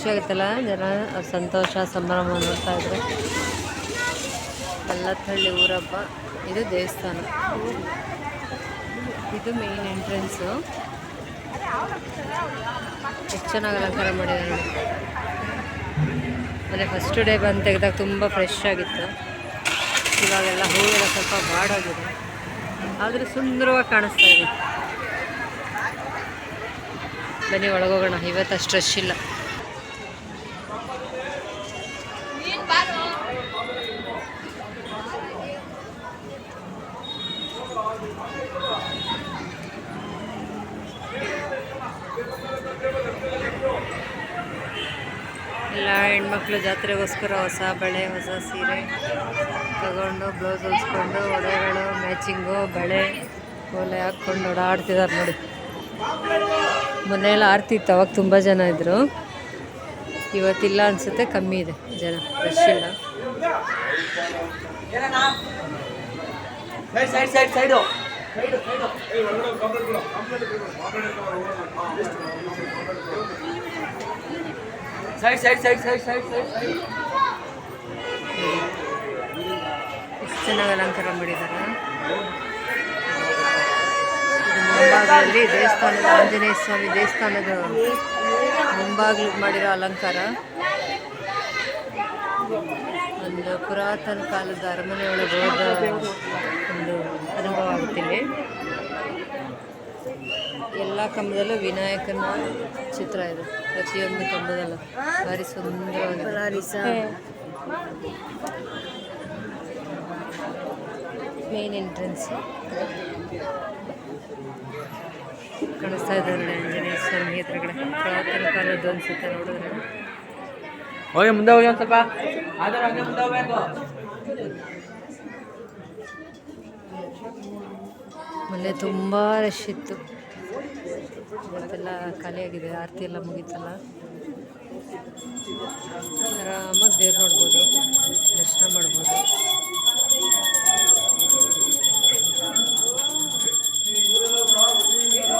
ಖುಷಿ ಆಗುತ್ತಲ್ಲ? ಜನ ಸಂತೋಷ, ಸಂಭ್ರಮ ನೋಡ್ತಾ ಇದ್ರೆ. ಕಲ್ಲತ್ತಹಳ್ಳಿ ಊರಬ್ಬ ಇದು ದೇವಸ್ಥಾನ. ಇದು ಮೇನ್ ಎಂಟ್ರೆನ್ಸು ಎಷ್ಟು ಚೆನ್ನಾಗಿ ಅಲಂಕಾರ ಮಾಡಿದ್ದಾರೆ ಅಂದರೆ ಫಸ್ಟ್ ಡೇ ಬಂದು ತೆಗೆದಾಗ ತುಂಬ ಫ್ರೆಶ್ ಆಗಿತ್ತು. ಇವಾಗೆಲ್ಲ ಹೂವೆಲ್ಲ ಸ್ವಲ್ಪ ಬಾಡೋಗಿದೆ. ಆದರೆ ಸುಂದರವಾಗಿ ಕಾಣಿಸ್ತಾ ಇದೆ. ಬನ್ನಿ, ಒಳಗೋಗೋಣ. ಇವತ್ತು ಅಷ್ಟು ಇಲ್ಲ. ಎಲ್ಲ ಹೆಣ್ಮಕ್ಳು ಜಾತ್ರೆಗೋಸ್ಕರ ಹೊಸ ಬಳೆ ಹೊಸ ಸೀರೆ ತಗೊಂಡು ಬ್ಲೌಸ್ ಹೊಲ್ಸ್ಕೊಂಡು ಒಡೆಗಳು ಮ್ಯಾಚಿಂಗು ಬಳೆ ಓಲೆ ಹಾಕ್ಕೊಂಡು ಓಡಾಡ್ತಿದ್ದಾರೆ ನೋಡಿ. ಮೊನ್ನೆ ಆಡ್ತಿತ್ತು ಆರ್ತಿ ಇತ್ತು ಅವಾಗ ತುಂಬ ಜನ ಇದ್ದರು ಇವತ್ತಿಲ್ಲ ಅನಿಸುತ್ತೆ ಕಮ್ಮಿ ಇದೆ ಜನ ರಶ್ ಇಲ್ಲ. Side side side side side side side ಎಷ್ಟು ಚೆನ್ನಾಗಿ ಅಲಂಕಾರ ಮಾಡಿದ್ದಾರೆ. ಮುಂಭಾಗದಲ್ಲಿ ದೇವಸ್ಥಾನದ ಆಂಜನೇಯ ಸ್ವಾಮಿ ದೇವಸ್ಥಾನದ ಮುಂಭಾಗಲು ಮಾಡಿರೋ ಅಲಂಕಾರ. ಒಂದು ಪುರಾತನ ಕಾಲದ ಅರಮನೆ ಒಳಗೆ ಹೋದ ಒಂದು ಅನುಭವ ಆಗುತ್ತಿಲ್ಲಿ ಎಲ್ಲ ಕಂಬದಲ್ಲೂ ವಿನಾಯಕನ ಚಿತ್ರ ಇದೆ. ಪ್ರತಿಯೊಂದು ಕಂಬದಲ್ಲೂ. ಭಾರಿ ಸುಂದರವಾಗಿದೆ. ಮೇನ್ ಎಂಟ್ರೆನ್ಸ್ ಕಾಣಿಸ್ತಾ ಇದ್ದಾರೆ ಆಂಜನೇಯ ಸ್ವಾಮಿ ಎದುರುಗಡೆ. ಪುರಾತನ ಕಾಲದ್ದು ಅನ್ಸುತ್ತೆ ನೋಡಿದ್ರೆ. ಹೋಗಿ ಮುಂದೆ ಹೋಗಿ ಒಂದು ಸ್ವಲ್ಪ. ಆದ್ರೆ ಹಂಗೆ ಮುಂದೆ ಹೋಗ್ಬೇಕು. ಮೊನ್ನೆ ತುಂಬ ರಶ್ ಇತ್ತು. ಇವತ್ತೆಲ್ಲ ಖಾಲಿಯಾಗಿದೆ, ಆರತಿ ಎಲ್ಲ ಮುಗೀತಲ್ಲ. ಆರಾಮಾಗಿ ದೇವ್ರು ನೋಡ್ಬೋದು, ದರ್ಶನ ಮಾಡ್ಬೋದು.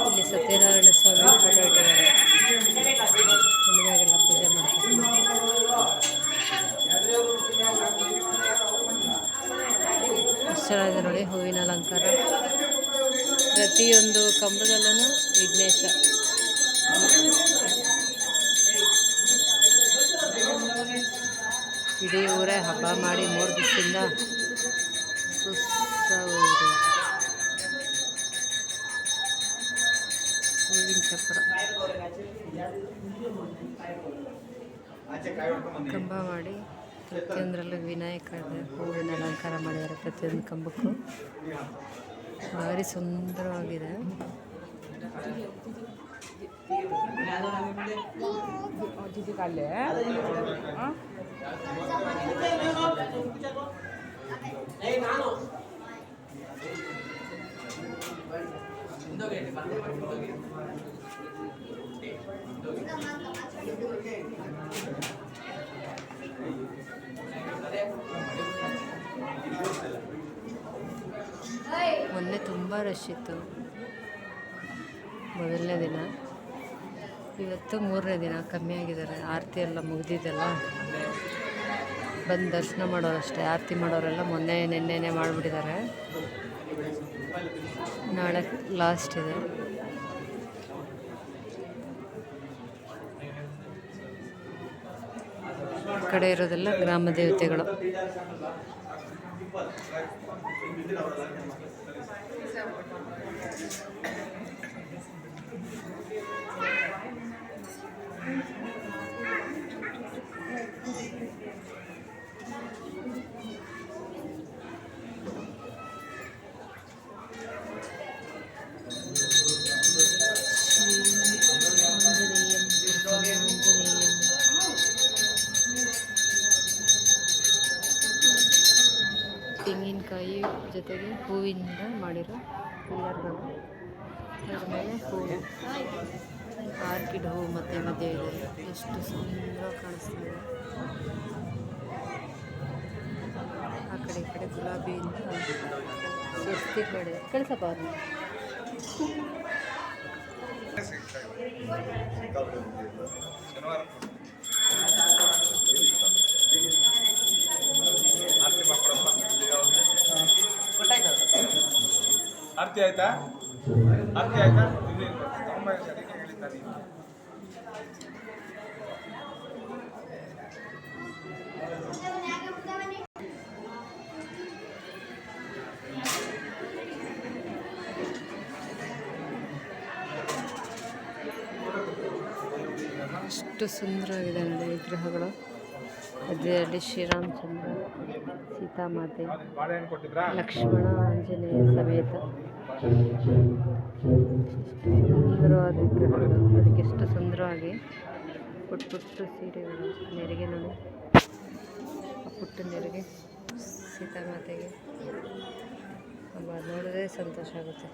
ಇಲ್ಲಿ ಸತ್ಯನಾರಾಯಣ ಸ್ವಾಮಿ ಫೋಟೋ ಇಟ್ಟಿದ್ದಾರೆ. ಹುಣ್ಣಿಮೆಗೆಲ್ಲ ಪೂಜೆ ಮಾಡ್ತಾರೆ. ಎಷ್ಟು ಚೆನ್ನಾಗಿದೆ ನೋಡಿ ಹೂವಿನ ಅಲಂಕಾರ. ಪ್ರತಿಯೊಂದು ಕಂಬದಲ್ಲೂ ವಿಘ್ನೇಶ. ಇಡೀ ಊರೇ ಹಬ್ಬ ಮಾಡಿ ಮೂರು ದಿವಸದಿಂದ ಸುಸ್ತ ಹೂವಿನ ಚಪ್ರ. ಕಂಬ ಮಾಡಿ ಪ್ರತಿಯೊಂದರಲ್ಲೂ ವಿನಾಯಕ ಹೂವಿನ ಅಲಂಕಾರ ಮಾಡಿದ್ದಾರೆ ಪ್ರತಿಯೊಂದು ಕಂಬಕ್ಕೂ. ಭಾರಿ ಸುಂದರವಾಗಿದೆ ಮೊನ್ನೆ ತುಂಬ ರಶ್ ಇತ್ತು. ಮೊದಲನೇ ದಿನ. ಇವತ್ತು ಮೂರನೇ ದಿನ, ಕಮ್ಮಿ ಆಗಿದ್ದಾರೆ. ಆರತಿ ಎಲ್ಲ ಮುಗ್ದಿದ್ದೆಲ್ಲ ಬಂದು ದರ್ಶನ ಮಾಡೋರಷ್ಟೇ. ಆರತಿ ಮಾಡೋರೆಲ್ಲ ಮೊನ್ನೆ, ನಿನ್ನೆನೆ ಮಾಡಿಬಿಟ್ಟಿದ್ದಾರೆ. ನಾಳೆ ಲಾಸ್ಟ್ ಇದೆ. ಕಡೆ ಇರೋದೆಲ್ಲ ಗ್ರಾಮ ದೇವತೆಗಳು. गुलाबी स्वस्ति पड़े कल आरती आयता आरती आयता तुम्हें तुम्हारे शरीर ಎಷ್ಟು ಸುಂದರವಾಗಿದೆ ನೋಡಿ ವಿಗ್ರಹಗಳು ಮಧ್ಯದಲ್ಲಿ ಶ್ರೀರಾಮಚಂದ್ರ, ಸೀತಾಮಾತೆ, ಲಕ್ಷ್ಮಣ, ಆಂಜನೇಯ ಸಮೇತ. ಸುಂದರವಾದ ವಿಗ್ರಹಗಳು ಅದಕ್ಕೆ ಎಷ್ಟು ಸುಂದರವಾಗಿ ಪುಟ್ಟ ಪುಟ್ಟ ಸೀರೆಗಳು. ನೆರಿಗೆ ನೋಡಿ ಪುಟ್ಟ ನೆರಿಗೆ ಸೀತಾಮಾತೆಗೆ. ಅದ್ ನೋಡಿದ್ರೆ ಸಂತೋಷ ಆಗುತ್ತೆ.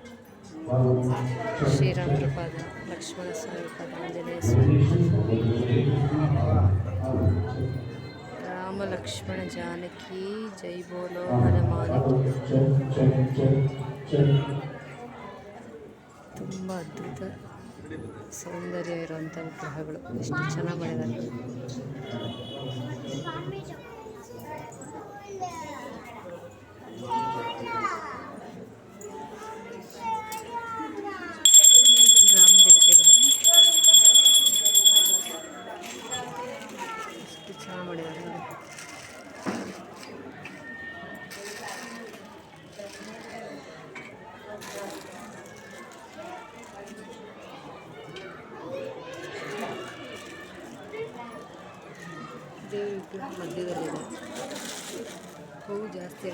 ಶ್ರೀರಾಮರ ಪಾದ ಲಕ್ಷ್ಮಣ ಸ್ವಾಮಿ ಪಾದ ಆಂಜನೇಯ ಸ್ವಾಮಿ. ರಾಮ ಲಕ್ಷ್ಮಣ ಜಾನಕಿ, ಜೈ ಬೋಲೋ ಹನುಮಾನಕಿ ತುಂಬ ಅದ್ಭುತ ಸೌಂದರ್ಯ ಇರುವಂಥ ವಿಗ್ರಹಗಳು. ಎಷ್ಟು ಚೆನ್ನಾಗಿ ಮಾಡಿದ್ದಾರೆ ಗ್ರಾಮ ದೇವತೆಗಳು ಎಷ್ಟು ಚೆನ್ನಾಗಿ ಮಾಡಿದ್ದಾರೆ ನೋಡಿ ದೇವ್ರ ವಿಗ್ರಹ ಮಧ್ಯದಲ್ಲಿದೆ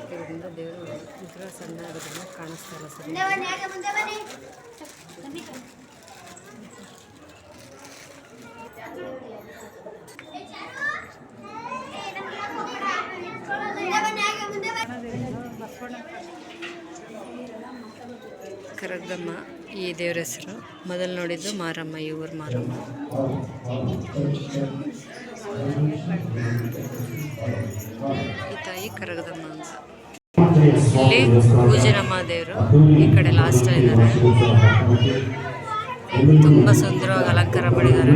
ಆಗ್ತಿರೋದ್ರಿಂದ ದೇವರು ವಿಗ್ರಹ ಸಣ್ಣ ಆಗೋದ್ರಿಂದ ಕಾಣಿಸ್ತಾ ಇಲ್ಲ ಸರ್. ಕರಗಮ್ಮ ಈ ದೇವ್ರ ಹೆಸರು. ಮೊದಲು ನೋಡಿದ್ದು ಮಾರಮ್ಮ ಈ ಊರು ಮಾರಮ್ಮ. ತಾಯಿ ಕರಗದಮ್ಮ ಅಂತ ಇಲ್ಲಿ ಪೂಜನಮ್ಮ ದೇವರು ಈ ಕಡೆ ಲಾಸ್ಟ್ ಇದ್ದಾರೆ. ತುಂಬ ಸುಂದರವಾಗಿ ಅಲಂಕಾರ ಮಾಡಿದ್ದಾರೆ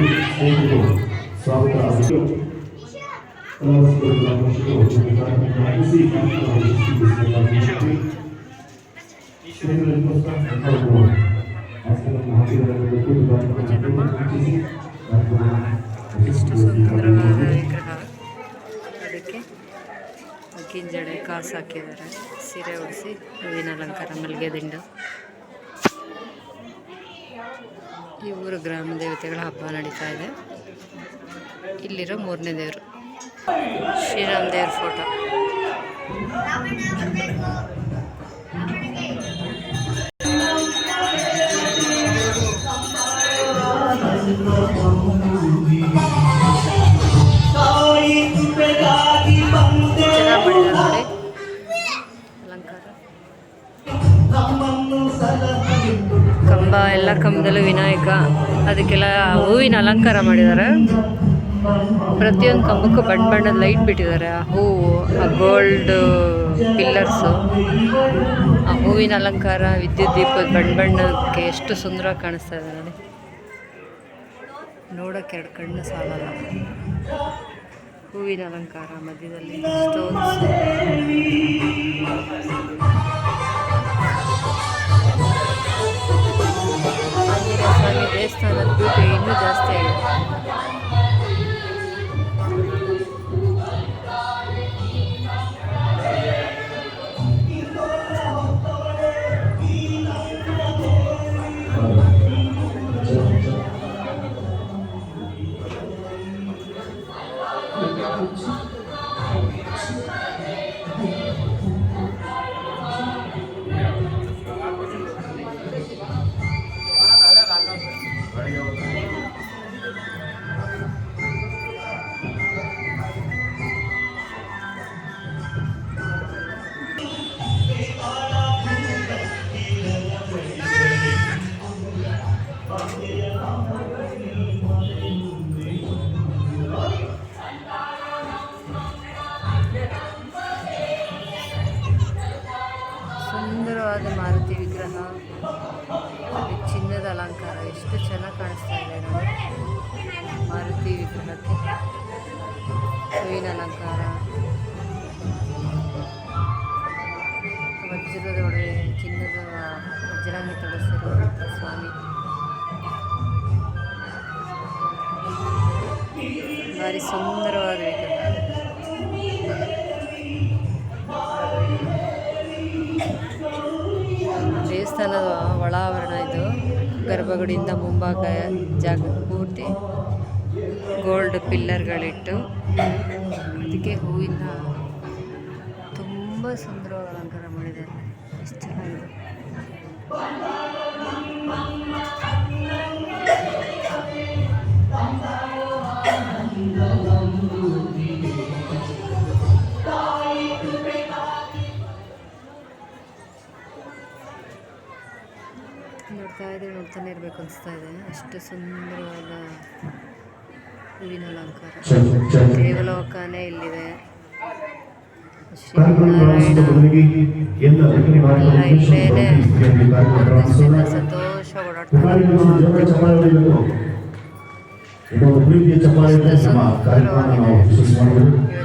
ಎಷ್ಟು ಸುಂದರವಾದ ಅಕ್ಕಿನ ಜಡೆ ಕಾಸು ಹಾಕಿದ್ದಾರೆ. ಸೀರೆ ಉಡಿಸಿ ಹೂವಿನ ಅಲಂಕಾರ ಮಲ್ಲಿಗೆ ದಿಂಡು. ಈ ಊರು ಗ್ರಾಮ ದೇವತೆಗಳ ಹಬ್ಬ ನಡೀತಾ ಇದೆ. ಇಲ್ಲಿರೋ ಮೂರನೇ ದೇವರು. ಶ್ರೀರಾಮ್ ದೇವ್ರ ಫೋಟೋ. ಎಲ್ಲ ಕಂಬದಲ್ಲೂ ವಿನಾಯಕ, ಅದಕ್ಕೆಲ್ಲ ಹೂವಿನ ಅಲಂಕಾರ ಮಾಡಿದ್ದಾರೆ. ಪ್ರತಿಯೊಂದು ಕಂಬಕ್ಕೂ ಬಣ್ಣ ಬಣ್ಣದ ಲೈಟ್ ಬಿಟ್ಟಿದ್ದಾರೆ. ಆ ಹೂವು, ಆ ಗೋಲ್ಡ್ ಪಿಲ್ಲರ್ಸು ಆ ಹೂವಿನ ಅಲಂಕಾರ, ವಿದ್ಯುತ್ ದೀಪದ ಬಣ್ಣ ಬಣ್ಣಕ್ಕೆ ಎಷ್ಟು ಸುಂದರ ಕಾಣಿಸ್ತಾ ಇದೆ ನೋಡಿ. ನೋಡೋಕೆ ಎರಡು ಕಣ್ಣು ಸಾಲಲ್ಲ. ಹೂವಿನ ಅಲಂಕಾರ ಮಧ್ಯದಲ್ಲಿ ಸ್ಟೋನ್ಸ್ ಜಾಸ್ತಿ ಆಗಿದೆ ಎಷ್ಟು ಚೆನ್ನಾಗಿ ಕಾಣಿಸ್ತಾ ಇದೆ ನೋಡಿ. ಮಾರುತಿ ವಿಗ್ರಹಕ್ಕೆ. ಹೂವಿನ ಅಲಂಕಾರ ವಜ್ರದ ಒಡವೆ ಚಿನ್ನದ ವಜ್ರಾಂಗಿ ತೊಡಸಿರೋ ಸ್ವಾಮಿ. ಭಾರಿ ಸುಂದರವಾದ ವಿಗ್ರಹ. ದೇವಸ್ಥಾನದ ಒಳ ಆವರಣ ಇದು. ಗರ್ಭಗುಡಿಯಿಂದ ಮುಂಭಾಗ ಜಾಗ ಪೂರ್ತಿ ಗೋಲ್ಡ್ ಪಿಲ್ಲರ್ಗಳಿಟ್ಟು ಅದಕ್ಕೆ ಹೂವಿನ ತುಂಬ ಸುಂದರವಾಗಿ ಅಲಂಕಾರ ಮಾಡಿದ್ದಾರೆ. ಎಷ್ಟು ಚೆನ್ನಾಗಿದೆ. ಇದ್ರೆ ನೋಡ್ತಾನೆ ಇರಬೇಕು ಅನಿಸ್ತಾ ಇದೆ. ಅಷ್ಟು ಸುಂದರವಾದ ಹೂವಿನ ಅಲಂಕಾರ. ದೇವಲೋಕನೇ ಇಲ್ಲಿದೆ. ಶ್ರೀನಾರಾಯಣ ಸಂತೋಷ ಓಡಾಡ್ತಾರೆ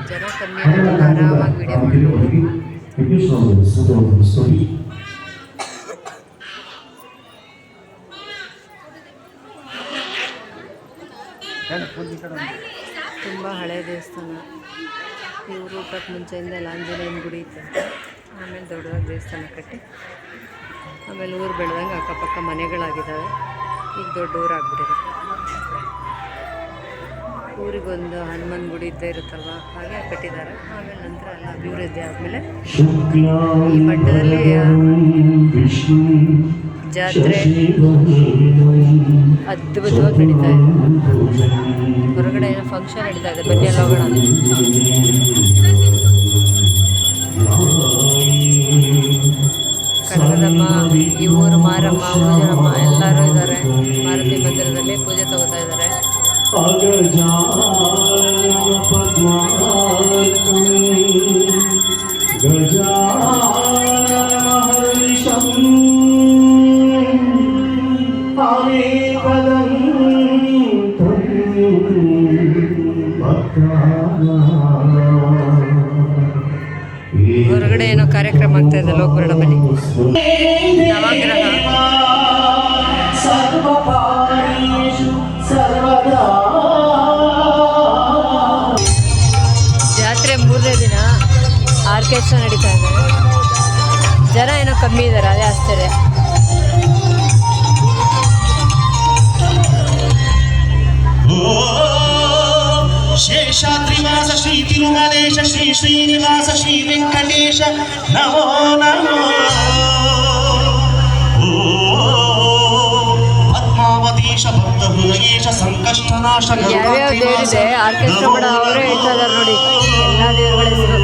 ಜನ ಕಮ್ಮಿ ಆರಾಮಾಗಿ ವಿಡಿಯೋ ತುಂಬ ಹಳೆ ದೇವಸ್ಥಾನ. ಇವರು ಊಟಕ್ಕೆ ಮುಂಚೆಯಿಂದ ಎಲ್ಲ ಆಂಜನೇಯನ ಗುಡಿ ಇತ್ತು ಆಮೇಲೆ ದೊಡ್ಡದಾಗಿ ದೇವಸ್ಥಾನ ಕಟ್ಟಿ. ಆಮೇಲೆ ಊರು ಬೆಳೆದಂಗೆ ಅಕ್ಕಪಕ್ಕ ಮನೆಗಳಾಗಿದ್ದಾವೆ. ಈಗ ದೊಡ್ಡ ಊರಾಗ್ಬಿಟ್ಟಿದೆ. ಊರಿಗೊಂದು ಹನುಮನ್ ಗುಡಿ ಇದ್ದೇ ಇರುತ್ತಲ್ವ? ಹಾಗೆ ಕಟ್ಟಿದ್ದಾರೆ. ಆಮೇಲೆ ನಂತರ ಎಲ್ಲ ಅಭಿವೃದ್ಧಿ ಆದಮೇಲೆ ಈ ಮಠದಲ್ಲಿ ಜಾತ್ರೆ ಅದ್ಭುತವಾಗಿ ನಡೀತಾ ಇದೆ. ಹೊರಗಡೆ ಏನೋ ಫಂಕ್ಷನ್ ನಡೀತಾ ಇದೆ, ಬನ್ನಿ ಎಲ್ಲ ಹೋಗೋಣ ಕನಕದಮ್ಮ, ಈ ಊರು ಮಾರಮ್ಮ ಊಜರಮ್ಮ ಎಲ್ಲರೂ ಇದ್ದಾರೆ. ಮಾರುತಿ ಮಂದಿರದಲ್ಲಿ ಪೂಜೆ ತಗೋತಾ ಇದ್ದಾರೆ. ಹೊರಗಡೆ ಏನೋ ಕಾರ್ಯಕ್ರಮ ಆಗ್ತಾ ಇದೆ ಹೋಗ್ಬರೋಣ ಬನ್ನಿ ನವಗ್ರಹ. ಜಾತ್ರೆ ಮೂರನೇ ದಿನ ಆರ್ಕೆಸ್ಟ್ರಾ ನಡೀತಾ ಇದೆ. ಜನ ಏನೋ ಕಮ್ಮಿ ಇದ್ದಾರೆ ಅದೇ ಆಶ್ಚರ್ಯ. ಶೇಷಾದ್ರಿವಾಸ ಶ್ರೀ ತಿರುಮಲೇಶ, ಶ್ರೀ ಶ್ರೀನಿವಾಸ, ಶ್ರೀ ವೆಂಕಟೇಶ. ನಮೋ ನಮೋ. ಪದ್ಮಾವತೀಶ ಭಕ್ತ ಹೃದಯೇಶ ಸಂಕಷ್ಟನಾಶ ಯಾವ್ಯಾವ ದೇವರಿದೆ? ಆರ್ಕೆಸ್ಟ್ರಾ ಕೂಡ ಅವರೇ ಹೇಳ್ತಾ ಇದ್ದಾರೆ ನೋಡಿ. ಎಲ್ಲ ದೇವರುಗಳ ಹೆಸರು.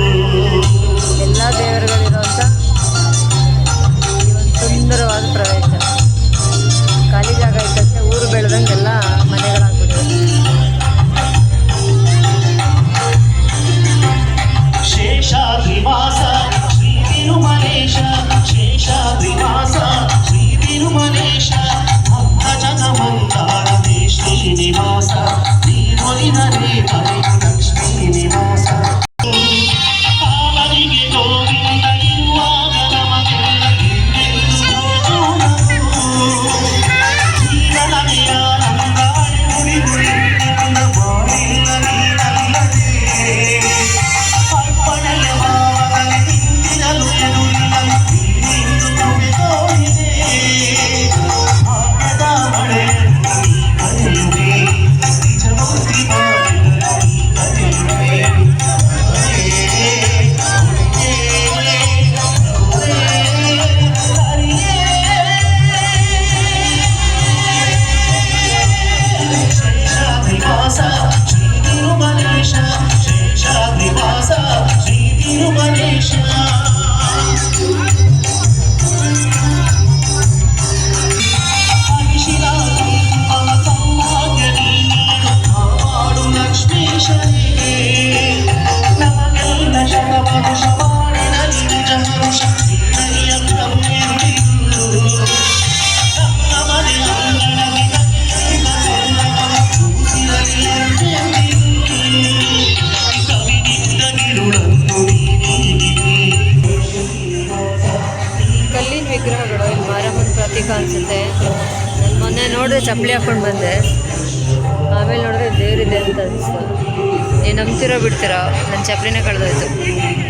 ಚಪ್ಪಲಿ ಹಾಕೊಂಡು ಬಂದೆ. ಆಮೇಲೆ ನೋಡಿದ್ರೆ ದೇವರಿದೆ ಅಂತ ಅನಿಸ್ತು. ನೀವು ನಂಬ್ತಿರೋ ಬಿಡ್ತೀರೋ? ನನ್ನ ಚಪ್ಪಲಿನೇ ಕಳೆದೋಯ್ತು.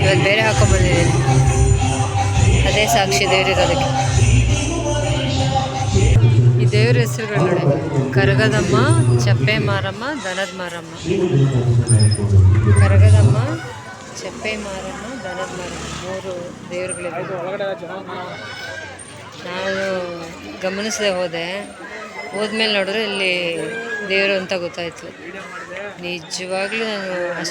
ಇವತ್ತು ಬೇರೆ ಹಾಕೊಂಡ್ಬಂದಿದ್ದೀನಿ ಅದೇ ಸಾಕ್ಷಿ ದೇವರಿರೋದಕ್ಕೆ ಈ ದೇವ್ರ ಹೆಸರುಗಳು ನೋಡಿ. ಕರಗದಮ್ಮ, ಚಪ್ಪೆ ಮಾರಮ್ಮ, ದನದ ಮಾರಮ್ಮ. ಕರಗದಮ್ಮ, ಚಪ್ಪೆ ಮಾರಮ್ಮ, ದನದ ಮಾರಮ್ಮ. ಮೂರು ದೇವರುಗಳಿವೆ. ನಾನು ಗಮನಿಸದೆ ಹೋದೆ. ಹೋದ್ಮೇಲೆ ನೋಡಿದ್ರೆ ಇಲ್ಲಿ ದೇವರು ಅಂತ ಗೊತ್ತಾಯ್ತು. ನಿಜವಾಗ್ಲೂ ನಾನು